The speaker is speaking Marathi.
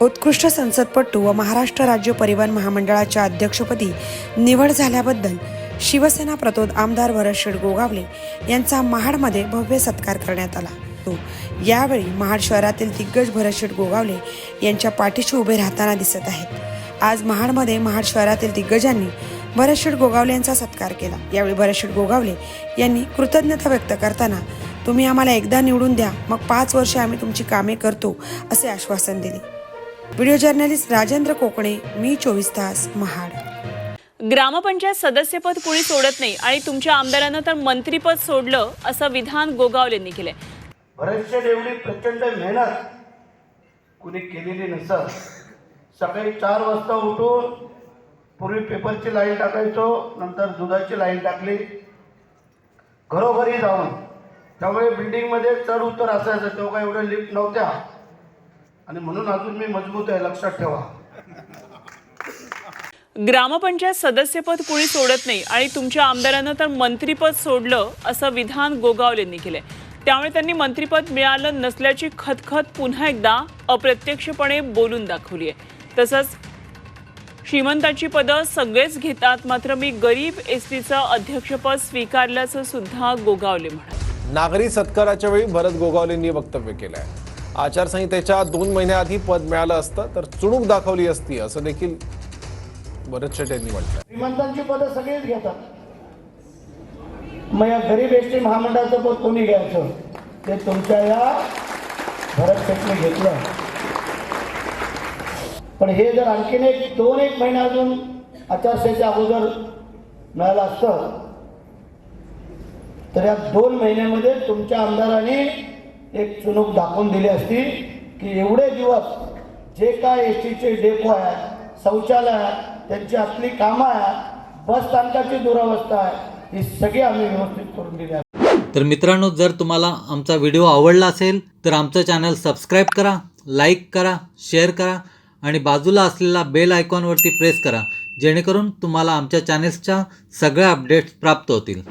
उत्कृष्ट संसदपटू व महाराष्ट्र राज्य परिवहन महामंडळाच्या अध्यक्षपदी निवड झाल्याबद्दल शिवसेना प्रतोद आमदार भरतशेठ गोगावले यांचा महाडमध्ये भव्य सत्कार करण्यात आला. यावेळी महाड शहरातील दिग्गज भरतशेठ गोगावले यांच्या पाठीशी उभे राहताना दिसत आहेत. आज महाडमध्ये महाड शहरातील दिग्गजांनी भरतशेठ गोगावले यांचा सत्कार केला. यावेळी भरतशेठ गोगावले यांनी कृतज्ञता व्यक्त करताना तुम्ही आम्हाला एकदा निवडून द्या मग पाच वर्षे आम्ही तुमची कामे करतो असे आश्वासन दिले. व्हिडिओ जर्नलिस्ट राजेंद्र कोकणे मी चोवीस तास महाड. ग्रामपंचायत सदस्यपद कुणी सोडत नाही आणि तुमच्या आमदारानं तर मंत्रीपद सोडलं असं विधान गोगावलेंनी केलंय. भरतशेठ एवढी प्रचंड मेहनत कुणी केलेली नसत. सकाळी चार वाजता उठून पूर्वी पेपरची लाईन टाकायचो नंतर दुधाची लाईन टाकली. घरोघरी जाऊन त्यामुळे बिल्डिंगमध्ये चढ उतर असायचं तेव्हा काय एवढ्या लिफ्ट नव्हत्या. आणि म्हणून अजून मी मजबूत आहे लक्षात ठेवा. ग्रामपंचायत सदस्यपद कुणी सोडत नाही आणि तुमच्या आमदारानं तर मंत्रीपद सोडलं असं विधान गोगावलेंनी केलंय. त्यामुळे त्यांनी मंत्रीपद मिळालं नसल्याची खतखत पुन्हा एकदा अप्रत्यक्षपणे बोलून दाखवली आहे. तसंच श्रीमंताची पदं सगळेच घेतात मात्र मी गरीब एस टीचं अध्यक्षपद स्वीकारल्याचं सुद्धा गोगावले म्हणाले. नागरी सत्काराच्या वेळी भरत गोगावलेंनी वक्तव्य केलं आहे आचारसंहितेच्या दोन महिन्याआधी पद मिळालं असतं तर चुणूक दाखवली असती असं देखील भरत शेट यांनी म्हटलं श्रीमंतांची पदं सगळेच घेतात. मग या गरीब एस टी महामंडळाचं पद कोणी घ्यायचं? ते तुमच्या या भरत शेटने घेतलं. पण हे जर आणखीन एक दोन एक महिने अजून आचारसंहितेच्या अगोदर मिळालं असतं तर या दोन महिन्यामध्ये तुमच्या आमदारांनी एक चुनूक दाखवून दिली असती की एवढे दिवस जे काय एस टीचे डेपो आहे शौचालय आहे त्यांची असली कामं आहे बस स्थानकाची दुरावस्था आहे ही सगळी आम्ही व्यवस्थित करून दिली आहे. तर मित्रांनो जर तुम्हाला आमचा व्हिडिओ आवडला असेल तर आमचं चॅनल सबस्क्राईब करा लाईक करा शेअर करा आणि बाजूला असलेला बेल आयकॉनवरती प्रेस करा जेणेकरून तुम्हाला आमच्या चॅनेल्सच्या सगळ्या अपडेट्स प्राप्त होतील.